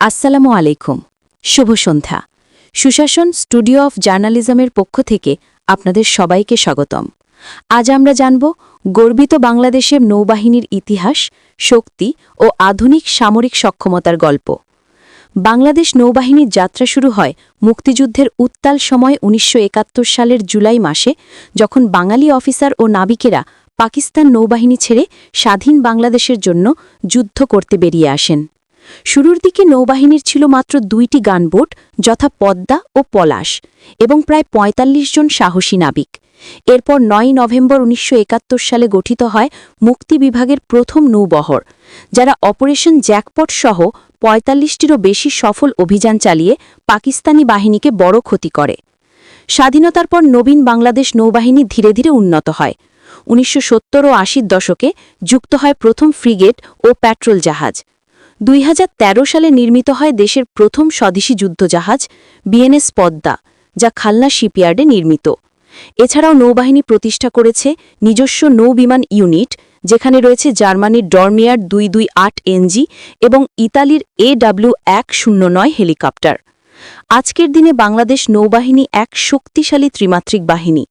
আসসালামু আলাইকুম। শুভ সন্ধ্যা। সুশাসন স্টুডিও অফ জার্নালিজমের পক্ষ থেকে আপনাদের সবাইকে স্বাগতম। আজ আমরা জানব গর্বিত বাংলাদেশের নৌবাহিনীর ইতিহাস, শক্তি ও আধুনিক সামরিক সক্ষমতার গল্প। বাংলাদেশ নৌবাহিনীর যাত্রা শুরু হয় মুক্তিযুদ্ধের উত্তাল সময় উনিশশো একাত্তর সালের জুলাই মাসে, যখন বাঙালি অফিসার ও নাবিকেরা পাকিস্তান নৌবাহিনী ছেড়ে স্বাধীন বাংলাদেশের জন্য যুদ্ধ করতে বেরিয়ে আসেন। শুরুর দিকে নৌবাহিনীর ছিল মাত্র দুইটি গানবোট, যথা পদ্মা ও পলাশ, এবং প্রায় ৪৫ জন সাহসী নাবিক। এরপর নয় নভেম্বর উনিশশো একাত্তর সালে গঠিত হয় মুক্তি বিভাগের প্রথম নৌবহর, যারা অপারেশন জ্যাকপট সহ পঁয়তাল্লিশটিরও বেশি সফল অভিযান চালিয়ে পাকিস্তানি বাহিনীকে বড় ক্ষতি করে। স্বাধীনতার পর নবীন বাংলাদেশ নৌবাহিনী ধীরে ধীরে উন্নত হয়। উনিশশো সত্তর ও আশির দশকে যুক্ত হয় প্রথম ফ্রিগেট ও প্যাট্রোল জাহাজ। দুই হাজার তেরো সালে নির্মিত হয় দেশের প্রথম স্বদেশী যুদ্ধজাহাজ বিএনএস পদ্মা, যা খালনা শিপইয়ার্ডে নির্মিত। এছাড়াও নৌবাহিনী প্রতিষ্ঠা করেছে নিজস্ব নৌবিমান ইউনিট, যেখানে রয়েছে জার্মানির ডরমিয়ার দুই দুই আট এনজি এবং ইতালির এডাব্লিউ এক শূন্য নয় হেলিকপ্টার। আজকের দিনে বাংলাদেশ নৌবাহিনী এক শক্তিশালী ত্রিমাত্রিক বাহিনী।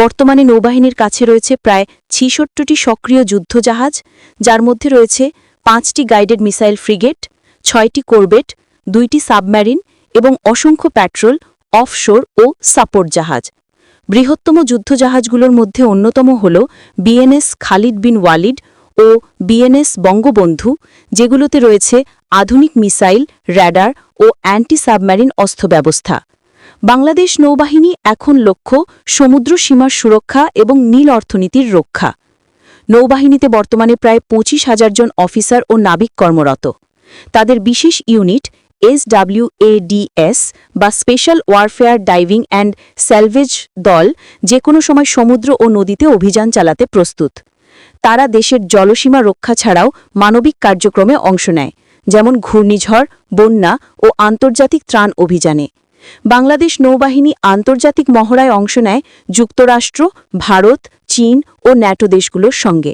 বর্তমানে নৌবাহিনীর কাছে রয়েছে প্রায় ছিষট্টটি সক্রিয় যুদ্ধজাহাজ, যার মধ্যে রয়েছে পাঁচটি গাইডেড মিসাইল ফ্রিগেট, ছয়টি কোরবেট, দুইটি সাবমেরিন এবং অসংখ্য প্যাট্রোল, অফশোর ও সাপোর্ট জাহাজ। বৃহত্তম যুদ্ধজাহাজগুলোর মধ্যে অন্যতম হল বিএনএস খালিদ বিন ওয়ালিড ও বিএনএস বঙ্গবন্ধু, যেগুলোতে রয়েছে আধুনিক মিসাইল, র্যাডার ও অ্যান্টি সাবমেরিন অস্ত্র ব্যবস্থা বাংলাদেশ নৌবাহিনী এখন লক্ষ্য সমুদ্র সীমার সুরক্ষা এবং নীল অর্থনীতির রক্ষা। নৌবাহিনীতে বর্তমানে প্রায় পঁচিশ হাজার জন অফিসার ও নাবিক কর্মরত। তাদের বিশেষ ইউনিট এসডাব্লিউএডিএস বা special warfare diving and salvage দল যে কোনো সময় সমুদ্র ও নদীতে অভিযান চালাতে প্রস্তুত। তারা দেশের জলসীমা রক্ষা ছাড়াও মানবিক কার্যক্রমে অংশ নেয়, যেমন ঘূর্ণিঝড়, বন্যা ও আন্তর্জাতিক ত্রাণ অভিযানে। বাংলাদেশ নৌবাহিনী আন্তর্জাতিক মহড়ায় অংশ নেয় যুক্তরাষ্ট্র, ভারত চীন ও ন্যাটো দেশগুলোর সঙ্গে।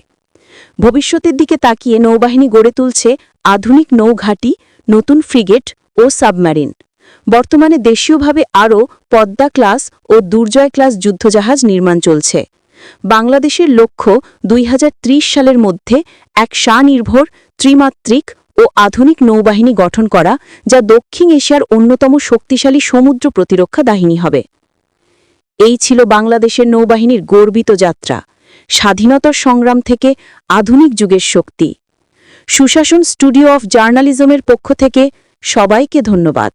ভবিষ্যতের দিকে তাকিয়ে নৌবাহিনী গড়ে তুলছে আধুনিক নৌঘাঁটি, নতুন ফ্রিগেট ও সাবমেরিন বর্তমানে দেশীয়ভাবে আরও পদ্মা ক্লাস ও দুর্জয় ক্লাস যুদ্ধজাহাজ নির্মাণ চলছে। বাংলাদেশের লক্ষ্য দুই হাজার ত্রিশ সালের মধ্যে এক স্বনির্ভর, ত্রিমাত্রিক ও আধুনিক নৌবাহিনী গঠন করা, যা দক্ষিণ এশিয়ার অন্যতম শক্তিশালী সমুদ্র প্রতিরক্ষা বাহিনী হবে। এই ছিল বাংলাদেশের নৌবাহিনীর গর্বিত যাত্রা, স্বাধীনতার সংগ্রাম থেকে আধুনিক যুগের শক্তি। সুশাসন স্টুডিও অফ জার্নালিজমের পক্ষ থেকে সবাইকে ধন্যবাদ।